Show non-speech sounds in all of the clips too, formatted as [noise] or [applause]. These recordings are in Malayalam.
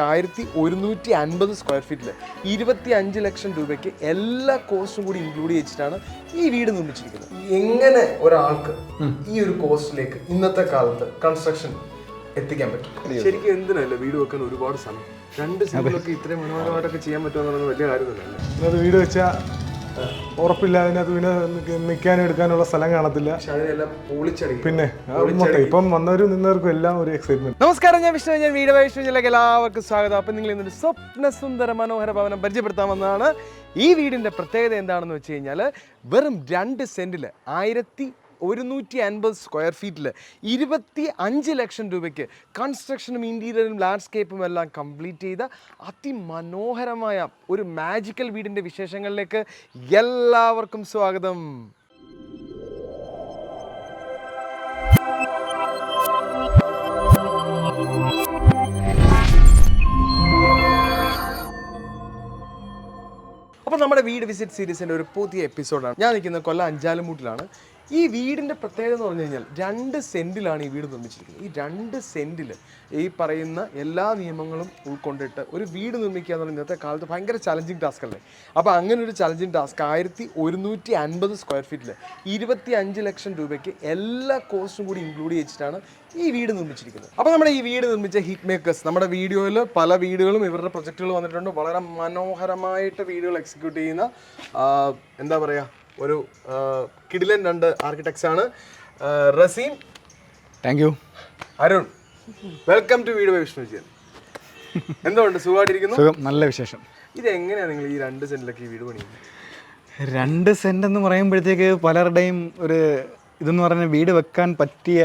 ആയിരത്തി ഒരുന്നൂറ്റി അൻപത് സ്ക്വയർ ഫീറ്റിൽ ഇരുപത്തി അഞ്ച് ലക്ഷം രൂപയ്ക്ക് എല്ലാ കോസ്റ്റും കൂടി ഇൻക്ലൂഡ് ചെയ്തിട്ടാണ് ഈ വീട് നിർമ്മിച്ചിരിക്കുന്നത്. എങ്ങനെ ഒരാൾക്ക് ഈ ഒരു കോസ്റ്റിലേക്ക് ഇന്നത്തെ കാലത്ത് കൺസ്ട്രക്ഷൻ എത്തിക്കാൻ പറ്റും? ശരിക്കും എന്തിനല്ലേ വീട് വെക്കാൻ ഒരുപാട് സമയം? രണ്ട് സെന്റിലൊക്കെ ഇത്രയും മനോഹരമായിട്ടൊക്കെ ചെയ്യാൻ പറ്റുമെന്ന് പറയുന്നത് വലിയ കാര്യമൊന്നുമല്ലേ. അത് വീട് വെച്ചാൽ ഉറപ്പില്ല അതിനകത്ത് പിന്നെ നിൽക്കാനും എടുക്കാനുള്ള സ്ഥലം കാണത്തില്ല. പിന്നെ മൊത്തം ഇപ്പം വന്നവരും നിന്നവർക്കും എല്ലാം ഒരു എക്സൈറ്റ്മെന്റ് നമസ്കാരം ഞാൻ വിഷ്ണു ഞാൻ വീട് വൈഷ്ണുവിലേക്ക് എല്ലാവർക്കും സ്വാഗതം. അപ്പം നിങ്ങൾ ഇന്നൊരു സ്വപ്ന സുന്ദര മനോഹര ഭവനം പരിചയപ്പെടുത്താൻ വന്നതാണ് ഈ വീടിന്റെ പ്രത്യേകത എന്താണെന്ന് വെച്ച് കഴിഞ്ഞാൽ വെറും രണ്ട് സെന്റിൽ ആയിരത്തി ഒരുന്നൂറ്റി അൻപത് സ്ക്വയർ ഫീറ്റിൽ ഇരുപത്തി അഞ്ച് ലക്ഷം രൂപയ്ക്ക് കൺസ്ട്രക്ഷനും ഇന്റീരിയറും ലാൻഡ്സ്കേപ്പും എല്ലാം കംപ്ലീറ്റ് ചെയ്ത അതിമനോഹരമായ ഒരു മാജിക്കൽ വീടിന്റെ വിശേഷങ്ങളിലേക്ക് എല്ലാവർക്കും സ്വാഗതം. അപ്പോൾ നമ്മുടെ വീട് വിസിറ്റ് സീരീസിന്റെ ഒരു പുതിയ എപ്പിസോഡാണ് ഞാൻ നിൽക്കുന്നത് കൊല്ലം അഞ്ചാലുമൂട്ടിലാണ്. ഈ വീടിന്റെ പ്രത്യേകത എന്ന് പറഞ്ഞു കഴിഞ്ഞാൽ രണ്ട് സെന്റിലാണ് ഈ വീട് നിർമ്മിച്ചിരിക്കുന്നത്. ഈ രണ്ട് സെന്റിൽ ഈ പറയുന്ന എല്ലാ നിയമങ്ങളും ഉൾക്കൊണ്ടിട്ട് ഒരു വീട് നിർമ്മിക്കുക എന്ന് പറയുന്നത് ഇന്നത്തെ കാലത്ത് ഭയങ്കര ചലഞ്ചിങ് ടാസ്ക് അല്ലേ? അപ്പോൾ അങ്ങനെ ഒരു ചലഞ്ചിങ് ടാസ്ക് ആയിരത്തി ഒരുന്നൂറ്റി അൻപത് സ്ക്വയർ ഫീറ്റിൽ ഇരുപത്തി അഞ്ച് ലക്ഷം രൂപയ്ക്ക് എല്ലാ കോസ്റ്റും കൂടി ഇൻക്ലൂഡ് ചെയ്തിട്ടാണ് ഈ വീട് നിർമ്മിച്ചിരിക്കുന്നത്. അപ്പോൾ നമ്മുടെ ഈ വീട് നിർമ്മിച്ച ഹിറ്റ് മേക്കേഴ്സ് നമ്മുടെ വീഡിയോയിൽ പല വീടുകളും ഇവരുടെ പ്രൊജക്റ്റുകൾ വന്നിട്ടുണ്ട്. വളരെ മനോഹരമായിട്ട് വീടുകൾ എക്സിക്യൂട്ട് ചെയ്യുന്ന എന്താ പറയുക ഒരു കിടിലൻ രണ്ട് ആർക്കിടെക്ട്സ് ആണ്. Raseem. Thank you Arun. Welcome to വീട് വിഷ്ണു വിജയൻ എന്തുകൊണ്ട്? സുഖമായിട്ടിരിക്കുന്നു? സുഖം. നല്ല വിശേഷം. ഇത് എങ്ങനെയാണ് നിങ്ങൾ ഈ രണ്ട് സെന്റിലൊക്കെ ഈ വീട് പണിയുന്നത്? രണ്ട് സെന്റ് എന്ന് പറയുമ്പോഴത്തേക്ക് പലരുടെയും ഒരു ഇതെന്ന് പറഞ്ഞാൽ വീട് വെക്കാൻ പറ്റിയ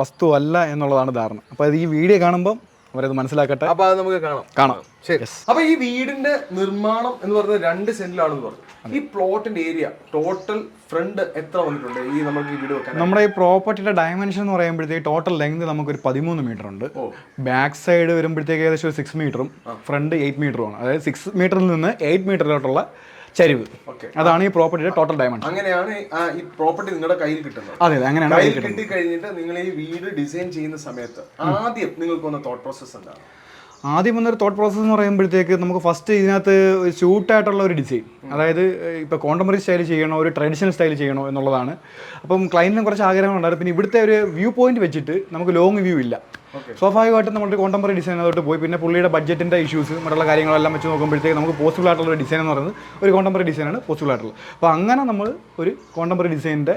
വസ്തു അല്ല എന്നുള്ളതാണ് ധാരണ. അപ്പോൾ അത് ഈ വീഡിയോ കാണുമ്പം അവരത് മനസ്സിലാക്കട്ടെ. അപ്പൊ അത് നമുക്ക് കാണാം. കാണാം. ശരി. അപ്പൊ ഈ വീടിന്റെ നിർമ്മാണം എന്ന് പറയുന്നത് രണ്ട് സെന്റിലാണെന്ന് പറഞ്ഞു. ഈ പ്ലോട്ടിന്റെ ഏരിയ ടോട്ടൽ ഫ്രണ്ട് എത്ര വന്നിട്ടുണ്ട്? ഈ നമുക്ക് ഈ വീട് വെക്കാൻ നമ്മുടെ ഈ പ്രോപ്പർട്ടിയുടെ ഡയമെൻഷൻ എന്ന് പറയുമ്പോഴത്തേക്ക് ടോട്ടൽ ലെങ്ത് നമുക്ക് ഒരു പതിമൂന്ന് മീറ്റർ ഉണ്ട്. ബാക്ക് സൈഡ് വരുമ്പോഴത്തേക്ക് ഏകദേശം ഒരു സിക്സ് മീറ്ററും ഫ്രണ്ട് എയ്റ്റ് മീറ്ററും ആണ്. അതായത് സിക്സ് മീറ്ററിൽ നിന്ന് എയ്റ്റ് മീറ്ററിലോട്ടുള്ള ചരിവ്. അതാണ് ഈ പ്രോപ്പർട്ടിയുടെ ടോട്ടൽ ഡയമണ്ട് അങ്ങനെയാണ് ഈ- പ്രോപ്പർട്ടി നിങ്ങളുടെ കയ്യിൽ കിട്ടുന്നത്. അതെ അതെ അങ്ങനെയാണ് കയ്യിൽ കിട്ടി കഴിഞ്ഞിട്ട് നിങ്ങൾ ഈ വീട് ഡിസൈൻ ചെയ്യുന്ന സമയത്ത് ആദ്യം നിങ്ങൾക്ക് വന്ന തോട്ട് പ്രോസസ് എന്താണ്? ആദ്യം വന്നൊരു തോട്ട് പ്രോസസ്സ് എന്ന് പറയുമ്പോഴത്തേക്ക് നമുക്ക് ഫസ്റ്റ് ഇതിനകത്ത് ഒരു സ്യൂട്ടായിട്ടുള്ള ഒരു ഡിസൈൻ അതായത് ഇപ്പോൾ കോണ്ടംപററി സ്റ്റൈൽ ചെയ്യണോ ഒരു ട്രഡീഷണൽ സ്റ്റൈൽ ചെയ്യണോ എന്നുള്ളതാണ്. അപ്പം ക്ലയന്റിന് കുറച്ച് ആഗ്രഹങ്ങളുണ്ടായിരുന്നു പിന്നെ ഇവിടുത്തെ ഒരു വ്യൂ പോയിന്റ് വെച്ചിട്ട് നമുക്ക് ലോങ് വ്യൂ ഇല്ല. സ്വാഭാവികമായിട്ടും നമ്മുടെ കോണ്ടംപററി ഡിസൈൻ അതോട്ട് പോയി. പിന്നെ പുള്ളിയുടെ ബഡ്ജറ്റിന്റെ ഇഷ്യൂസ് മറ്റുള്ള കാര്യങ്ങളെല്ലാം വെച്ച് നോക്കുമ്പോഴത്തേക്ക് നമുക്ക് പോസിബിൾ ആയിട്ടുള്ള ഒരു ഡിസൈൻ എന്ന് പറയുന്നത് ഒരു കോണ്ടംപററി ഡിസൈനാണ് പോസിബിൾ ആയിട്ടുള്ളത്. അപ്പോൾ അങ്ങനെ നമ്മൾ ഒരു കോണ്ടംപററി ഡിസൈനിന്റെ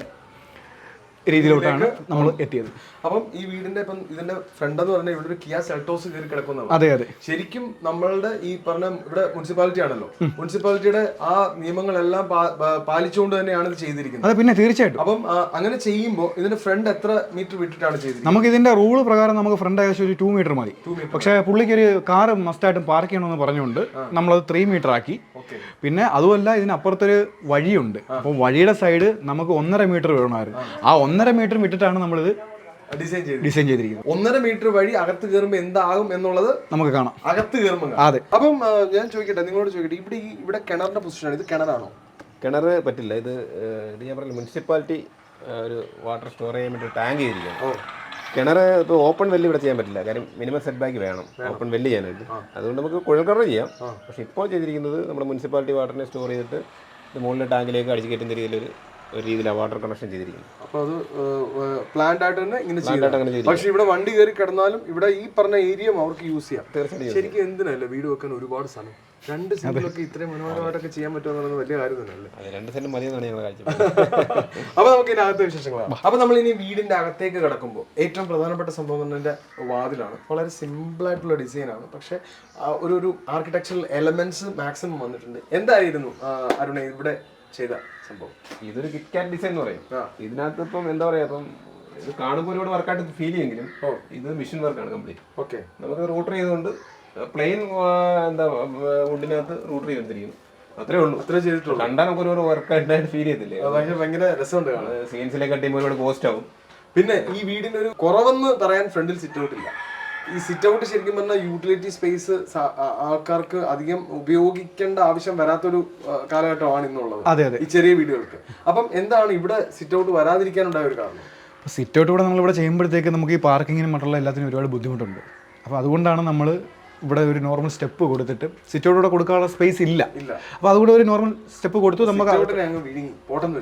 രീതിയിലോട്ടാണ് നമ്മൾ എത്തിയത്. അപ്പം ഈ വീടിന്റെ ഇപ്പം ഇതിന്റെ ഫ്രണ്ട് എന്ന് പറഞ്ഞാൽ ഇവിടെ ഒരു കിയ സെൽട്ടോസ് കയറി കിടക്കുന്നതാണ്. അതെ അതെ. ശരിക്കും നമ്മളുടെ ഈ പറഞ്ഞ ഇവിടെ മുനിസിപ്പാലിറ്റി ആണല്ലോ. മുനിസിപ്പാലിറ്റിയുടെ ആ നിയമങ്ങളെല്ലാം പാലിച്ചുകൊണ്ട് തന്നെയാണ് ഇത് ചെയ്തിരിക്കുന്നത്. അതെ പിന്നെ തീർച്ചയായിട്ടും. അപ്പം അങ്ങനെ ചെയ്യുമ്പോൾ ഇതിന്റെ ഫ്രണ്ട് എത്ര മീറ്റർ വിട്ടിട്ടാണ് ചെയ്തത് നമുക്ക് ഇതിന്റെ റൂൾ പ്രകാരം നമുക്ക് ഫ്രണ്ട് ഏകദേശം ഒരു ടു മീറ്റർ മതി. പക്ഷേ പുള്ളിക്ക് ഒരു കാർ മസ്റ്റായിട്ടും പാർക്ക് ചെയ്യണമെന്ന് പറഞ്ഞുകൊണ്ട് നമ്മളത് ത്രീ മീറ്റർ ആക്കി. പിന്നെ അതുമല്ല ഇതിനപ്പുറത്തൊരു വഴിയുണ്ട്. അപ്പോൾ വഴിയുടെ സൈഡ് നമുക്ക് ഒന്നര മീറ്റർ വേണമായിരുന്നു. ആ. ഒന്നര മീറ്റർ വിട്ടിട്ടാണ് നമ്മളിത് ഡിസൈൻ ചെയ്ത്. ഡിസൈൻ ചെയ്തിരിക്കുന്നത് ഒന്നര മീറ്റർ വഴി അകത്ത് കയറുമ്പോൾ എന്താകും എന്നുള്ളത് നമുക്ക് കാണാം. അകത്ത് കയറുമ്പോൾ അതെ. അപ്പം ഞാൻ ചോദിക്കട്ടെ നിങ്ങളോട് ചോദിക്കട്ടെ ഇവിടെ ഈ ഇവിടെ കിണറിന്റെ പൊസിഷൻ ഇത് കിണറാണോ? കിണർ പറ്റില്ല. ഇത് ഇത് ഞാൻ പറഞ്ഞില്ല മുനിസിപ്പാലിറ്റി ഒരു വാട്ടർ സ്റ്റോർ ചെയ്യാൻ വേണ്ടി ടാങ്ക് ചെയ്തിരിക്കുകയാണ് കിണർ ഇപ്പോൾ ഓപ്പൺ വെല്ല് ഇവിടെ ചെയ്യാൻ പറ്റില്ല. കാര്യം മിനിമം സെറ്റ് ബാക്ക് വേണം. ഓപ്പൺ വെല്ല് ചെയ്യാനായിട്ട്. അതുകൊണ്ട് നമുക്ക് കുഴൽ കിണർ ചെയ്യാം. പക്ഷേ ഇപ്പോൾ ചെയ്തിരിക്കുന്നത് നമ്മുടെ മുനിസിപ്പാലിറ്റി വാട്ടറിനെ സ്റ്റോർ ചെയ്തിട്ട് ഇത് മുകളിലെ ടാങ്കിലേക്ക് അടിച്ചു കയറ്റുന്ന രീതിയിലൊരു ഒരു രീതിയിലാണ് വാട്ടർ കണക്ഷൻ ചെയ്തിരിക്കുന്നത്. അപ്പോൾ അത് പ്ലാന്റ് ആയിട്ട് തന്നെ ഇങ്ങനെ ചെയ്തിരിക്കും. പക്ഷെ ഇവിടെ വണ്ടി കയറി കിടന്നാലും ഇവിടെ ഈ പറഞ്ഞ ഏരിയ അവർക്ക് യൂസ് ചെയ്യാം. തീർച്ചയായിട്ടും ശരിക്കും എന്തിനല്ലേ വീട് വെക്കാൻ ഒരുപാട് സ്ഥലം? രണ്ട് സെന്റിലൊക്കെ ഇത്രയും മനോഹരമായിട്ടൊക്കെ ചെയ്യാൻ പറ്റുമെന്ന് വലിയ കാര്യം തന്നെയല്ലേ. അത് രണ്ട് സെന്റ് മതിയെന്നാണ് ഞങ്ങൾ [laughs] കാഴ്ച അപ്പൊ നമുക്ക് ഇതിന്റെ അകത്തെ വിശേഷങ്ങളാണ് അപ്പൊ നമ്മൾ ഇനി വീടിന്റെ അകത്തേക്ക് കിടക്കുമ്പോൾ ഏറ്റവും പ്രധാനപ്പെട്ട സംഭവം എന്നതിന്റെ പറഞ്ഞാൽ വാതിലാണ്. വളരെ സിമ്പിൾ ആയിട്ടുള്ള ഡിസൈൻ ആണ്. പക്ഷെ ഒരു ഒരു ആർക്കിടെക്ചറൽ എലമെന്റ്സ് മാക്സിമം വന്നിട്ടുണ്ട്. എന്തായിരുന്നു അരുണെ ഇവിടെ ചെയ്ത സംഭവം. ഇതൊരു കിറ്റ് കാറ്റ് ഡിസൈൻ എന്ന് പറയും. ഇതിനകത്ത് ഇപ്പം എന്താ പറയാ ഇപ്പം ഇത് കാണുമ്പോൾ ഒരുപാട് വർക്കായിട്ട് ഫീൽ ചെയ്യുമെങ്കിലും ഇത് മിഷൻ വർക്കാണ് കംപ്ലീറ്റ് ഓക്കെ. നമുക്ക് റൂട്ടർ ചെയ്തുകൊണ്ട് പ്ലെയിൻ എന്താ വുഡിനകത്ത് റൂട്ടർ ചെയ്തിരിക്കുന്നു അത്രേ ഉള്ളൂ. അത്രേ ചെയ്തിട്ടുള്ളൂ. കണ്ടാൽ നമുക്ക് ഒരുപാട് വർക്കായിട്ട് ഫീൽ ചെയ്തില്ലേ ഭയങ്കര രസമുണ്ട് സീൻസിലേക്ക് സീൻസിലെ കട്ടിയുമ്പോൾ ഒരുപാട് കോസ്റ്റ് ആവും. പിന്നെ ഈ വീടിന്റെ ഒരു കുറവെന്ന് പറയാൻ ഫ്രണ്ടിൽ സിറ്റ് ഔട്ട് ഇല്ല. ഈ സിറ്റ് ഔട്ട് ശരിക്കും പറഞ്ഞാൽ യൂട്ടിലിറ്റി സ്പേസ് ആൾക്കാർക്ക് അധികം ഉപയോഗിക്കേണ്ട ആവശ്യം വരാത്തൊരു കാലഘട്ടമാണ് ഇന്നുള്ളത്. അതെ അതെ. ഈ ചെറിയ വീടുകൾക്ക്. അപ്പം എന്താണ് ഇവിടെ സിറ്റ് ഔട്ട് വരാതിരിക്കാനുണ്ടായ ഒരു കാരണം? അപ്പോൾ സിറ്റ് ഔട്ട് ഇവിടെ നമ്മളിവിടെ ചെയ്യുമ്പോഴത്തേക്ക് നമുക്ക് ഈ പാർക്കിങ്ങിനും മറ്റുള്ള എല്ലാത്തിനും ഒരുപാട് ബുദ്ധിമുട്ടുണ്ട്. അപ്പോൾ അതുകൊണ്ടാണ് നമ്മൾ ഇവിടെ ഒരു നോർമൽ സ്റ്റെപ്പ് കൊടുത്തിട്ട് സിറ്റോടെ കൊടുക്കാനുള്ള സ്പേസ് ഇല്ല. അപ്പോൾ അതുകൂടെ ഒരു നോർമൽ സ്റ്റെപ്പ് കൊടുത്തു നമുക്ക്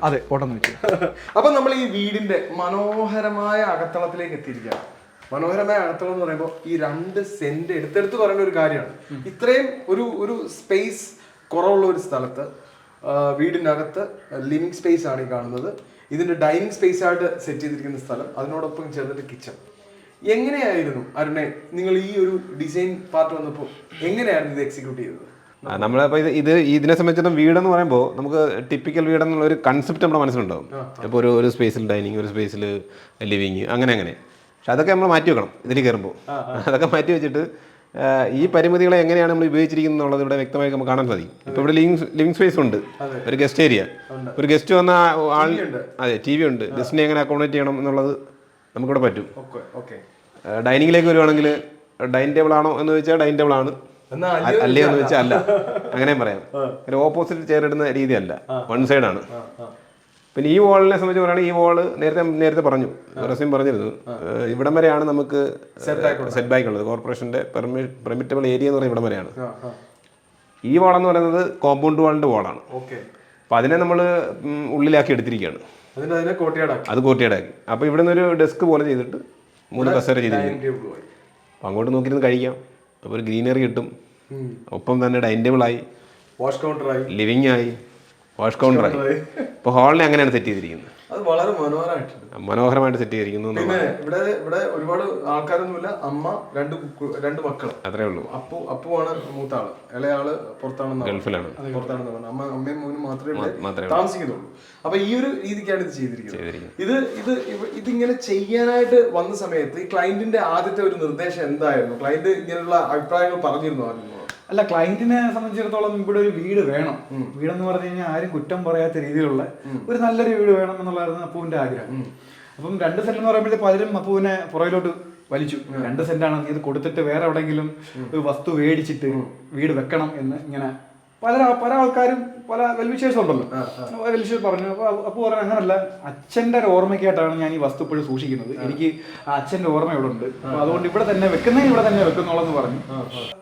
അതെ പോട്ടെന്ന് വെച്ചു. [laughs] അപ്പം നമ്മൾ ഈ വീടിന്റെ മനോഹരമായ അകത്തളത്തിലേക്ക് എത്തിയിരിക്കുകയാണ്. മനോഹരമായ അടുത്തളം എന്ന് പറയുമ്പോൾ ഈ രണ്ട് സെന്റ് എടുത്തെടുത്ത് പറയുന്ന ഒരു കാര്യമാണ്. ഇത്രയും ഒരു ഒരു സ്പേസ് കുറവുള്ള ഒരു സ്ഥലത്ത് വീടിനകത്ത് ലിവിങ് സ്പേസ് ആണ് ഈ കാണുന്നത്. ഇതിന്റെ ഡൈനിങ് സ്പേസ് ആയിട്ട് സെറ്റ് ചെയ്തിരിക്കുന്ന സ്ഥലം അതിനോടൊപ്പം ചേർന്നിട്ട് കിച്ചൺ എങ്ങനെയായിരുന്നു അരുണെ നിങ്ങൾ ഈ ഒരു ഡിസൈൻ പാർട്ട് വന്നപ്പോൾ എങ്ങനെയായിരുന്നു ഇത് എക്സിക്യൂട്ട് ചെയ്തത്? നമ്മളിപ്പോൾ ഇത് ഇത് ഇതിനെ സംബന്ധിച്ചിടത്തോളം വീടെന്ന് പറയുമ്പോൾ നമുക്ക് ടിപ്പിക്കൽ വീടെന്നുള്ള ഒരു കൺസെപ്റ്റ് നമ്മുടെ മനസ്സിലുണ്ടാവും. ഇപ്പോൾ ഒരു ഒരു സ്പേസിൽ ഡൈനിങ് ഒരു സ്പേസിൽ ലിവിങ് അങ്ങനെ അങ്ങനെ. പക്ഷെ അതൊക്കെ നമ്മൾ മാറ്റി വെക്കണം ഇതിൽ കയറുമ്പോൾ. അതൊക്കെ മാറ്റി വെച്ചിട്ട് ഈ പരിമിതികളെ എങ്ങനെയാണ് നമ്മൾ ഉപയോഗിച്ചിരിക്കുന്നത് എന്നുള്ളത് ഇവിടെ വ്യക്തമായി നമുക്ക് കാണാൻ സാധിക്കും. ഇപ്പോൾ ഇവിടെ ലിവിങ് ലിവിങ് സ്പേസ് ഉണ്ട്. ഒരു ഗസ്റ്റ് ഏരിയ. ഒരു ഗസ്റ്റ് വന്ന ആൾ അതെ ടി വി ഉണ്ട്. ഗസ്റ്റിനെ എങ്ങനെ അക്കോമഡേറ്റ് ചെയ്യണം എന്നുള്ളത് നമുക്കിവിടെ പറ്റും. ഡൈനിങ്ങിലേക്ക് വരുവാണെങ്കിൽ ഡൈനിങ് ടേബിൾ ആണോ എന്ന് ചോദിച്ചാൽ ഡൈനിങ് ടേബിൾ ആണ്. അല്ലേ എന്ന് വെച്ചാൽ അല്ല. അങ്ങനെയും പറയാം. ഒരു ഓപ്പോസിറ്റ് ചെയർ ഇടുന്ന രീതിയല്ല വൺ സൈഡാണ്. പിന്നെ ഈ വാളിനെ സംബന്ധിച്ച് പറയുകയാണെങ്കിൽ ഈ വാൾ നേരത്തെ നേരത്തെ പറഞ്ഞു. റസീം പറഞ്ഞിരുന്നു. ഇവിടം വരെയാണ് നമുക്ക് സെറ്റ് ബാക്ക് ഉള്ളത്. കോർപ്പറേഷന്റെ പെർമിറ്റബിൾ ഏരിയ എന്ന് പറയുന്നത് ഇവിടം വരെയാണ്. ഈ വാൾ എന്ന് പറയുന്നത് കോമ്പൗണ്ട് വാളിന്റെ വാളാണ് ഓക്കെ. അപ്പം അതിനെ നമ്മൾ ഉള്ളിലാക്കി എടുത്തിരിക്കുകയാണ്. അത് കോട്ടിയാടാക്കി. അപ്പൊ ഇവിടെ നിന്ന് ഒരു ഡെസ്ക് പോലെ ചെയ്തിട്ട് മൂന്ന് കസേര ചെയ്തിരിക്കും അപ്പൊ അങ്ങോട്ട് നോക്കിയിരുന്ന് കഴിക്കാം. അപ്പോൾ ഒരു ഗ്രീനറി കിട്ടും. ഒപ്പം തന്നെ ഡൈനിങ് ആയി. വാഷ് കൗണ്ടർ ആയി. ലിവിങ് ആയി. വാഷ് കൗണ്ടറായി ഇപ്പോൾ ഹാളിനെ അങ്ങനെയാണ് സെറ്റ് ചെയ്തിരിക്കുന്നത്. അത് വളരെ മനോഹരമായിട്ടുണ്ട്. മനോഹരമായിട്ട് സെറ്റ് ചെയ്തിരിക്കുന്നു പിന്നെ ഇവിടെ ഇവിടെ ഒരുപാട് ആൾക്കാരൊന്നുമില്ല. അമ്മ രണ്ട് രണ്ട് മക്കൾ അത്രേ ഉള്ളൂ. അപ്പു അപ്പുവാണ് മൂത്ത ആൾ ഇളയാൾ പുറത്താണെന്ന് ഗൾഫിലാണ്. പുറത്താണെന്ന് പറഞ്ഞു അമ്മ അമ്മയും മോനും മാത്രമേ താമസിക്കുന്നുള്ളൂ അപ്പൊ ഈ ഒരു രീതിക്കാണ് ഇത് ചെയ്തിരിക്കുന്നത്. ഇത് ഇത് ഇതിങ്ങനെ ചെയ്യാനായിട്ട് വന്ന സമയത്ത് ഈ ക്ലയന്റിന്റെ ആദ്യത്തെ ഒരു നിർദ്ദേശം എന്തായിരുന്നു? ക്ലയന്റ് ഇങ്ങനെയുള്ള അഭിപ്രായങ്ങൾ പറഞ്ഞിരുന്നു ആദ്യം? അല്ല ക്ലയന്റിനെ സംബന്ധിച്ചിടത്തോളം ഇവിടെ ഒരു വീട് വേണം. വീടെന്ന് പറഞ്ഞു കഴിഞ്ഞാൽ ആരും കുറ്റം പറയാത്ത രീതിയിലുള്ള ഒരു നല്ലൊരു വീട് വേണം എന്നുള്ളതായിരുന്നു അപ്പുവിന്റെ ആഗ്രഹം. അപ്പം രണ്ട് സെന്റ് എന്ന് പറയുമ്പോഴത്തെ പലരും അപ്പുവിനെ പുറകിലോട്ട് വലിച്ചു. രണ്ട് സെന്റാണ് ഇത് കൊടുത്തിട്ട് വേറെ എവിടെയെങ്കിലും ഒരു വസ്തു മേടിച്ചിട്ട് വീട് വെക്കണം എന്ന് ഇങ്ങനെ പല പല ആൾക്കാരും പല വെൽവിശേഷം ഉണ്ടല്ലോ. വെൽവിശേഷം പറഞ്ഞു അപ്പൊ അപ്പൊ പറഞ്ഞു അങ്ങനല്ല അച്ഛന്റെ ഒരു ഓർമ്മയ്ക്കായിട്ടാണ് ഞാൻ ഈ വസ്തു ഇപ്പോഴും സൂക്ഷിക്കുന്നത്. എനിക്ക് ആ അച്ഛന്റെ ഓർമ്മ ഇവിടെ ഉണ്ട്. അപ്പൊ അതുകൊണ്ട് ഇവിടെ തന്നെ വെക്കുന്നേ ഇവിടെ തന്നെ വെക്കുന്നോളെന്ന് പറഞ്ഞു.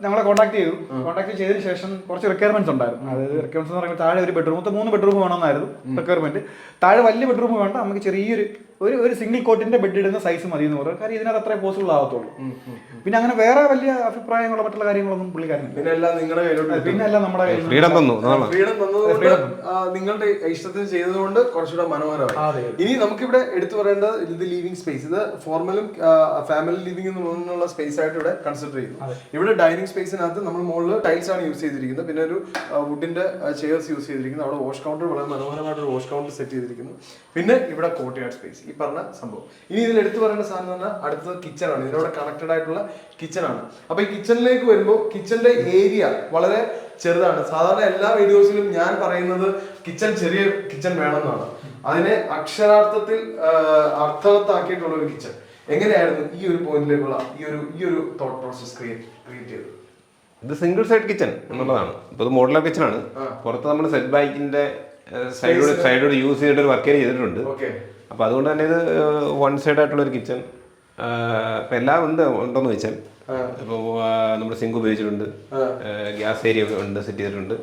ഞങ്ങളെ കോൺടാക്ട് ചെയ്തു. കോൺടാക്ട് ചെയ്തതിന് ശേഷം കുറച്ച് റിക്വയർമെന്റ്സ് ഉണ്ടായിരുന്നു. അതായത് റിക്വയർമെന്റ്സ് എന്ന് പറയുമ്പോൾ താഴെ ഒരു ബെഡ്റൂം മൂന്ന് ബെഡ്റൂം വേണമെന്നായിരുന്നു റിക്വയർമെന്റ് താഴെ വലിയ ബെഡ്റൂം വേണ്ട. നമുക്ക് ചെറിയൊരു ഒരു ഒരു സിംഗിൾ കോട്ടിന്റെ ബെഡ് ഇടുന്ന സൈസ് മതി എന്ന് പറയും. കാര്യം ഇതിനകത്ത് അത്രേ പോസിബിൾ ആവത്തുള്ളൂ. പിന്നെ അങ്ങനെ വേറെ വലിയ അഭിപ്രായങ്ങളോ മറ്റുള്ള കാര്യങ്ങളൊന്നും പുള്ളിക്കാരൻ പിന്നെ എല്ലാം നിങ്ങളുടെ കയ്യിലോട്ട് പിന്നെ എല്ലാം നമ്മുടെ കയ്യിൽ ഫ്രീഡം തന്നു ഫ്രീഡം തന്നതുകൊണ്ട് നിങ്ങളുടെ ഇഷ്ടത്തിന് ചെയ്തതുകൊണ്ട് കുറച്ചുകൂടെ മനോഹരമായി. ഇനി നമുക്കിവിടെ എടുത്തു പറയേണ്ടത് ഇത് ലിവിംഗ് സ്പേസ് ഇത് ഫോർമലും ഫാമിലി ലിവിംഗ് എന്നുള്ള സ്പേസ് ആയിട്ട് ഇവിടെ കൺസിഡർ ചെയ്യുന്നു. ഇവിടെ ഡൈനിങ് സ്പേസിനകത്ത് നമ്മൾ മുകളിൽ ടൈൽസ് ആണ് യൂസ് ചെയ്തിരിക്കുന്നത്. പിന്നെ ഒരു വുഡിന്റെ ചെയർസ് യൂസ് ചെയ്തിരിക്കുന്നു. അവിടെ വാഷ് കൗണ്ടർ വളരെ മനോഹരമായിട്ട് ഒരു വാഷ് കൗണ്ടർ സെറ്റ് ചെയ്തിരിക്കുന്നു. പിന്നെ ഇവിടെ കോട്ടയാട് സ്പേസ് ഈ പറഞ്ഞ സംഭവം. ഇനി ഇതിൽ എടുത്തു പറയേണ്ട സാധനം എന്ന് പറഞ്ഞാൽ അടുത്തത് കിച്ചൺ ആണ്. ഇതിനോട് കണക്റ്റഡ് ആയിട്ടുള്ള കിച്ചൺ ആണ്. അപ്പൊ ഈ കിച്ചണിലേക്ക് വരുമ്പോൾ കിച്ചണിന്റെ ഏരിയ വളരെ ചെറുതാണ്. സാധാരണ എല്ലാ വീഡിയോസിലും ഞാൻ പറയുന്നത് കിച്ചൺ ചെറിയ കിച്ചൺ വേണമെന്നാണ്. അതിനെ അക്ഷരാർത്ഥത്തിൽ അർത്ഥവത്താക്കിയിട്ടുള്ള ഒരു കിച്ചൺ എങ്ങനെയായിരുന്നു ഈ ഒരു പോയിന്റിലേക്കുള്ള ഈ ഒരു ഈ ഒരു തോട്ട് പ്രോസസ് ക്രിയേറ്റ് ക്രിയേറ്റ് ചെയ്തത്? ഇത് സിംഗിൾ സൈഡ് കിച്ചൺ എന്നുള്ളതാണ്. ഇപ്പൊ ഇത് മോഡലർ കിച്ചൺ ആണ്. പുറത്ത് നമ്മൾ സെറ്റ് ബാക്കിന്റെ സൈഡോട് സൈഡോട് യൂസ് ചെയ്തിട്ട് ഒരു വർക്ക് ചെയ്തിട്ടുണ്ട്. അപ്പോൾ അതുകൊണ്ട് തന്നെ ഇത് വൺ സൈഡ് ആയിട്ടുള്ള ഒരു കിച്ചൺ ഇപ്പം എല്ലാം ഉണ്ട് ഉണ്ടോന്ന് ചോദിച്ചാൽ. ഇപ്പോൾ നമ്മൾ സിങ്ക് ഉപയോഗിച്ചിട്ടുണ്ട്. ഗ്യാസ് ഏരിയ ഉണ്ട് സെറ്റ് ചെയ്തിട്ടുണ്ട്.